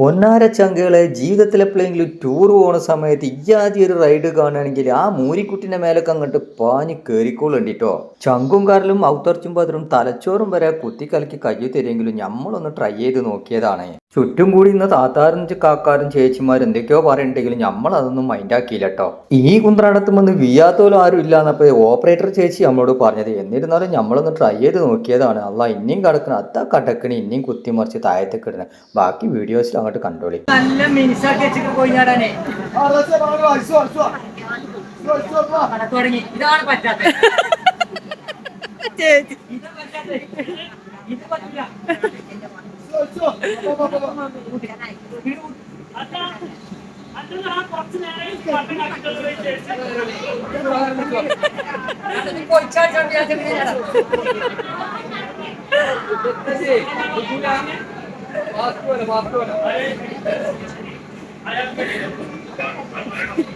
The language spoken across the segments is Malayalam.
പൊന്നാര ചങ്കകളെ ജീവിതത്തിൽ എപ്പോഴെങ്കിലും ടൂർ പോണ സമയത്ത് ഇയാദ്യ ഒരു റൈഡ് കാണുകയാണെങ്കിൽ ആ മൂരിക്കുട്ടിന്റെ മേലൊക്കെ അങ്ങോട്ട് പാഞ്ഞ് കയറിക്കോളുണ്ടിട്ടോ ചങ്കും കാറിലും ഔത്തർച്ചും പതറും തലച്ചോറും വരെ കുത്തിക്കലക്കി കയ്യിൽ തരുമെങ്കിലും നമ്മളൊന്ന് ട്രൈ ചെയ്ത് നോക്കിയതാണ്. ചുറ്റും കൂടി ഇന്ന് താത്താരും കാക്കാരും ചേച്ചിമാരും എന്തൊക്കെയോ പറയണ്ടെങ്കിലും നമ്മൾ അതൊന്നും മൈൻഡാക്കിയില്ല കേട്ടോ ഈ കുന്ത്രാടത്തും വന്ന് വിയാത്തോലും ആരും ഇല്ല എന്നപ്പോ ഓപ്പറേറ്റർ ചേച്ചി നമ്മളോട് പറഞ്ഞത് എന്നിരുന്നാലും നമ്മളൊന്ന് ട്രൈ ചെയ്ത് നോക്കിയതാണ്. അല്ല ഇനിയും കിടക്കണം അത്ത കടക്കണി ഇനിയും കുത്തിമറിച്ച് താഴത്തെ ഇടണം. ബാക്കി വീഡിയോസിൽ അങ്ങോട്ട് കണ്ടോളി. നല്ല ഇതാണ് ഇത് പറ്റില്ല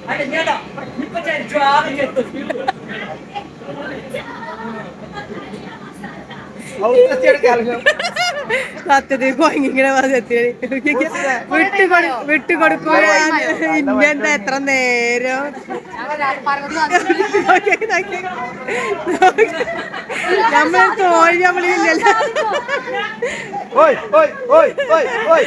അല്ല ഞാടാ ഇപ്പൊ ചരിച്ചു ആദ്യം ചെത്തും സത്യത്തിൽ കൊങ്ങിങ്ങനെ വിട്ടുകൊടു വിട്ടുകൊടുക്കൂല ഇന്ത്യന്റെ എത്ര നേരം? നമ്മൾ തോഴി നമ്മളില്ലല്ലോ ഓ ഓ ഓ ഓ oi,